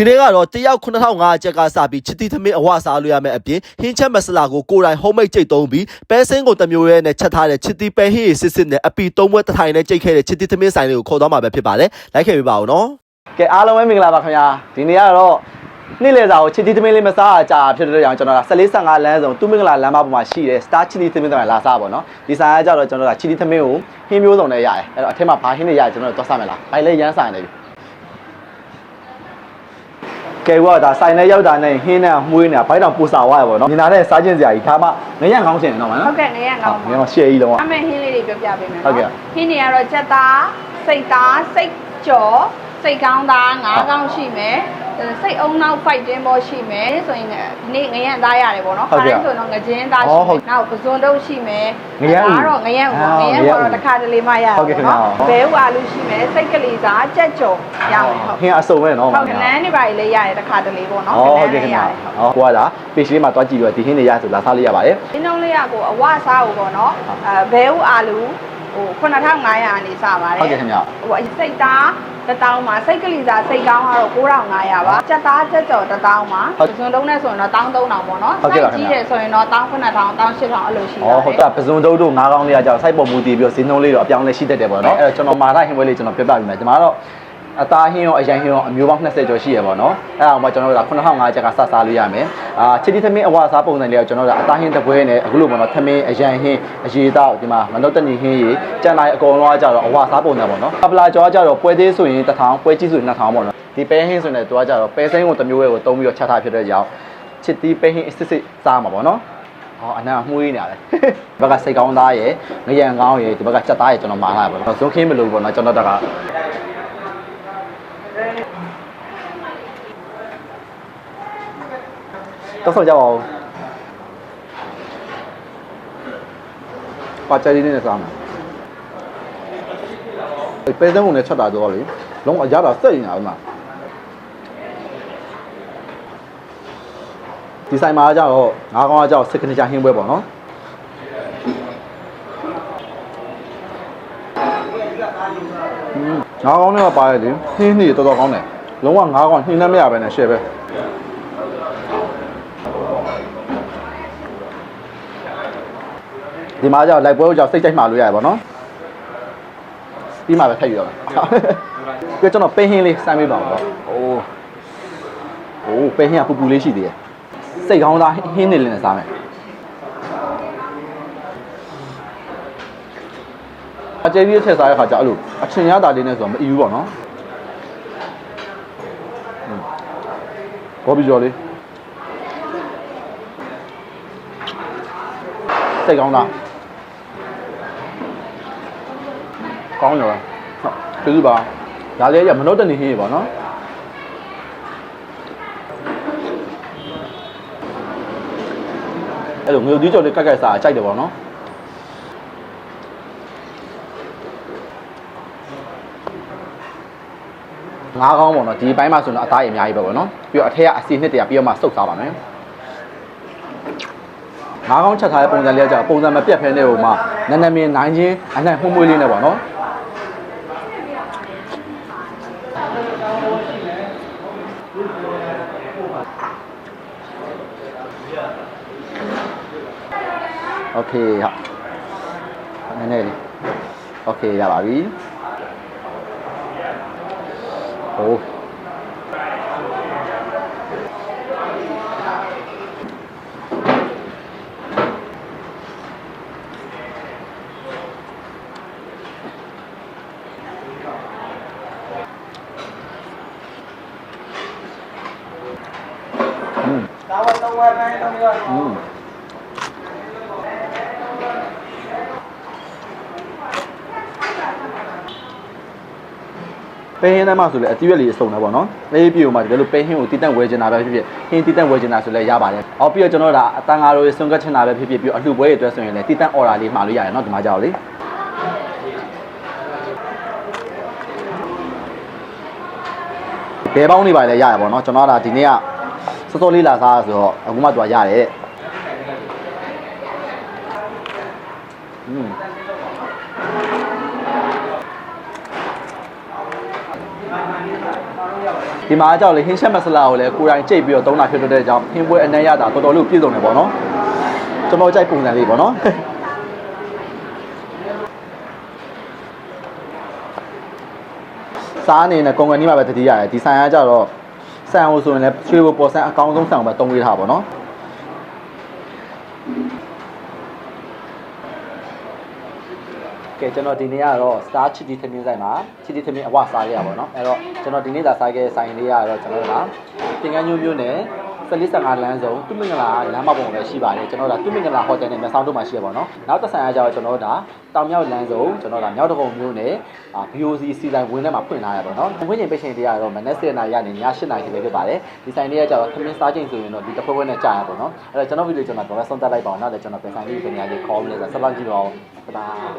ဒီနေ့ကတော့တယောက်9500ကျပ်ကစပြီးချစ်တီသမင်းအဝစားလို့ရမယ်အပြင်ဟင်းချက်မဆလာကိုကိုယ်တိုင် homemade ကြိတ်သုံးပြီးပဲစင်းကိုတစ်မျိုးရဲနဲ့ချက်ထားတဲ့ချစ်တီပဲဟင်းရစစ်စစ်နဲ့အပီသုံးဘွဲတစ်ထိုင်နဲ့ကြိတ်ခဲ့တဲ့ချစ်တီသမင်းဆိုင်လေးကိုခေါ်သွားမှာပဲဖြစ်ပါတယ်လိုက်ခဲ့ပြပါဦးနော်ကဲအားလုံးပဲမင်္ဂလာပါခင်ဗျာဒီနေ့ကတော့နေ့လည်စာကိုချစ်တီသမင်းလေးမစားအကြာဖြစ်တဲ့ကြောင့်ကျွန်တော်က14 15လမ်းစုံသူမင်္ဂလာလမ်းမပေါ်မှာရှိတဲ့ Star Chili သမင်းတိုင်းလာစားပါတော့ဒီဆိုင်ကကြတော့ကျွန်တော်ကချစ်တီသမင်းကိုဟင်းမျိုးစုံနဲ့ရတယ်အဲ့တော့အထက်မှာဘာဟင်းတွေရကျွန်တော်တို့သွားစားမယ်လားဘိုင်လေးရမ်းဆိုင်နေပြီ ကဲဝါဒါဆိုင်နဲ့ရောက်တာနဲ့ဟင်းနဲ့မွေးနေတာဘိုက်တောင်ပူစာဝါရပေါ့နော်မြင်လာတဲ့စားခြင်းစရာကြီးဒါမှငရံကောင်းချင်တယ်တော့မဟုနော်တ်ကဲ့ငရဲကောင်းငရံရှေ့ကြီးလုံးအမေဟင်းလေးတွေပြောပြပေးမယ်ဟုတ်ကဲ့ဟင်းတွေကတော့ချက်သားစိတ်သားစိတ်ကြော် စိတ်ကောင်းတာ9ကောင်းရှိမယ်စိတ်အုံနောက်ဖိုက်တင်းပေါ်ရှိမယ်ဆိုရင်ဒီနေ့ငရံသားရတယ်ပေါ့နော်ခါတိုင်းဆိုတော့ငကြင်းသားရှိမယ်နောက်ပဇွန်တုပ်ရှိမယ်ငရံဒါတော့ငရံဟောငရံဟောတော့တစ်ခါတလေမှရတယ်ပေါ့နော်ဘဲဥအာလူရှိမယ်စိတ်ကလေးစားကြက်ကြုံရမယ်ဟုတ်ခင်အစုံပဲနော်ဟုတ်ကနန်းတွေပါလေးရတယ်တစ်ခါတလေပေါ့နော်ဟုတ်ကဲ့ခင်ဗျာဟုတ်ကိုကလား page လေးမှာတွားကြည့်ပြီးတော့ဒီဟင်းတွေရဆိုလာစားလေးရပါတယ်အင်းလုံးလေးကကိုအဝစားကိုပေါ့နော်အဲဘဲဥအာလူဟို9500အနေစပါတယ်ဟုတ်ကဲ့ခင်ဗျာဟိုစိတ်သား တစ်တောင်းမှာစိတ်ကလေးစားစိတ်ကောင်းကတော့9500ပါစက်သားစက်ကြော်တစ်တောင်းမှာဟုတ်ပစွန်တုံးနဲ့ဆိုရင်တော့1300ပေါ့နော်ဟုတ်ကဲ့ပါခင်ဗျာကြီးတယ်ဆိုရင်တော့19000 18000အဲ့လိုရှိဩပါတယ်ဟုတ်တာပစုံတုပ်တို့ငါးကောင်းလေးကကြောက်စိုက်ပေါ်မူတည်ပြီးတော့ဈေးနှုန်းလေးတော့အပြောင်းလဲရှိတတ်တယ်ပေါ့နော်အဲ့တော့ကျွန်တော်မာရဟင်းပွဲလေးကျွန်တော်ပြပြပေးမယ်ကျွန်တော်ကတော့ အသားဟင်းရောအရင်ဟင်းရောအမျိုးပေါင်း20ကျော်ရှိရပါတော့။အဲ့ဒါမှကျွန်တော်တို့က9500ကျပ်ကစစားလို့ရမယ်။အာချစ်တီသမင်းအဝစားပုံစံလေးကကျွန်တော်တို့ကအသားဟင်းတစ်ပွဲနဲ့အခုလိုပေါ့နော်သမင်းအရင်ဟင်းအရေတောက်ဒီမှာမနှုတ်တနီဟင်းရေကြံလိုက်အကုန်လုံးကကြတော့အဝစားပုံစံပေါ့နော်။အပလာကျော်ကကြတော့ပွဲသေးဆိုရင်1000ပွဲကြီးဆိုရင်2000ပေါ့နော်။ဒီပဲဟင်းဆိုရင်တော့ကြတော့ပဲစိမ်းကိုတစ်မျိုးရဲ့ကိုတုံးပြီးတော့ချက်ထားဖြစ်တဲ့ကြောင့်ချစ်တီပဲဟင်းအစစ်စစ်စားမှာပေါ့နော်။ဟောအနံမှုေးနေရတယ်။ဘက်ကစိတ်ကောင်းသားရယ်ငရံကောင်းရယ်ဒီဘက်ကချက်သားရယ်ကျွန်တော်မာလာပါတော့။ဇွန်ခင်းမလို့ပေါ့နော်ကျွန်တော်တက်က တော့ဆောက်ကြပါဦး။ပါချယ်လေးနဲ့စားမယ်။ပဲစံကုန်နဲ့ချက်တာတော့လေလုံးအရတာစက်ရင်လာမှာဒီဆိုင်မှာကြတော့ငါးကောင်ကကြောက်စကနီချာဟင်းပွဲပေါ့နော်อืมငါးကောင်နဲ့ပါရတယ်ဟင်းနေတော်တော်ကောင်းတယ်လုံးဝငါးကောင်ဟင်းနဲ့မရပဲနဲ့ရှယ်ပဲ ဒီမှာကြောက်လိုက်ပွဲကိုကြောက်စိတ်ကြိုက်မှာလို့ရတယ်ပေါ့နော်ပြီးမှပဲထပ်ယူရမယ်ကြကျွန်တော်ပဲဟင်းလေးစမ်းပေးပါဦးတော့အိုးအိုးပဲဟင်းကပူပူလေးရှိသေးတယ်စိတ်ကောင်းသားဟင်းနေလေးနဲ့စားမယ်အကျယ်ကြီးထည့်စားရခါကျအဲ့လိုအချင်ရတာလေးနဲ့ဆိုတော့မအီဘူးပေါ့နော်ဘောဘီကျော်လေးစိတ်ကောင်းသား ကောင်းရောဟုတ်ကျေးဇူးပါဒါလေးရမနှုတ်တဲ့နေဟင်းရေပေါ့နော်အဲ့လိုငွေကြီးကျော်လေးကက်ကက်စားကြိုက်တယ်ပေါ့နော်ငါးကောင်းပေါ့နော်ဒီဘိုင်းမှာဆိုတော့အသားရအများကြီးပဲပေါ့နော်ပြီးတော့အထက်ကအစီနှစ်တရာပြီးတော့မှစုပ်စားပါမယ်ငါးကောင်းချက်ထားတဲ့ပုံစံလေးကကြာပုံစံမပြတ်ဖဲနေဟိုမှာနန်းနမင်းနိုင်ချင်းအနိုင်မှုမွေးလေးနဲ့ပေါ့နော် โอเคဟုတ်နည်းနည်းလေးโอเคရပါပြီဟို อืมပဲဟင်းထဲမှာဆိုလဲအတီးရွက်လေးအစုံတယ်ပေါ့နော်။လေးပြေမှာတကယ်လို့ပဲဟင်းကိုတီးတန့်ဝဲချင်တာပဲဖြစ်ဖြစ်ဟင်းတီးတန့်ဝဲချင်တာဆိုလဲရပါတယ်။အော်ပြီးတော့ကျွန်တော်တို့ကအတန်ငါတို့ရေစွန်ကတ်ချင်တာပဲဖြစ်ဖြစ်ပြီးတော့အလှပွဲတွေအတွက်ဆိုရင်လည်းတီးတန့်အော်ဒါလေးမှာလို့ရတယ်နော်ဒီမှာကြောက်လေ။ဘဲပေါင်းနေပါလေရရပါတော့ကျွန်တော်ကဒီနေ့က စောစောလေးလာစားဆိုတော့အခုမှသူကရတယ်တဲ့။อืมဟဒီမှာအကြောက်လေဟင်းချက်မဆလာကိုလည်းကိုယ်တိုင်ကြိတ်ပြီးတော့သုံးတာဖြစ်တဲ့ကြောင့်ဟင်းပွဲအနက်ရတာတော်တော်လေးပြည့်စုံတယ်ပေါ့နော်ကျွန်တော်ကြိုက်ပုံစံလေးပေါ့နော်စားအနေနဲ့ကွန်ကွန်နီးမှာပဲတတိရတယ်ဒီဆိုင်ကကြတော့ ဆန်အောင်ဆိုရင်လည်းရွှေဘပေါ်ဆန်အကောင်းဆုံးဆန်ကိုပဲသုံးပေးထားပါတော့ကဲကျွန်တော်ဒီနေ့ကတော့ Star Chitty သမင်းဆိုင်မှာ Chitty သမင်းအဝစားရရပါတော့အဲ့တော့ကျွန်တော်ဒီနေ့သာစားခဲ့တဲ့ဆိုင်လေးကတော့ကျွန်တော်တို့ကတင်ကန်းညိုးမျိုးနဲ့ 45လမ်းစုံသူမင်္ဂလာလမ်းမပေါ်မှာပဲရှိပါတယ်ကျွန်တော်တို့ကသူမင်္ဂလာဟိုတယ်နဲ့မျက်စောင်းတို့မှာရှိရပါတော့နောက်တစ်ဆိုင်ကကျတော့ကျွန်တော်တို့ကတောင်မြောက်လမ်းစုံကျွန်တော်တို့ကမြောက်တကုံမျိုးနဲ့ BOC စီဆိုင်ဝင်းထဲမှာဖွင့်ထားရပါတော့ဝင်းကျင်ပိတ်ချိန်တရားတော့မနက်7:00နာရီကနေည8:00နာရီထိပဲဖြစ်ပါတယ်ဒီဆိုင်လေးကကျတော့သမင်းစားချိန်ဆိုရင်တော့ဒီတစ်ဖွဲဖွဲနဲ့ကြာရပါတော့အဲ့တော့ကျွန်တော်ဗီဒီယိုကျွန်တော်တော့ဆုံးသက်လိုက်ပါအောင်နောက်လည်းကျွန်တော်ပြန်ဆိုင်လေးပြန်ရလေးခေါ်မလဲဆိုတော့ဆက်လက်ကြည့်ပါဦးဘိုင်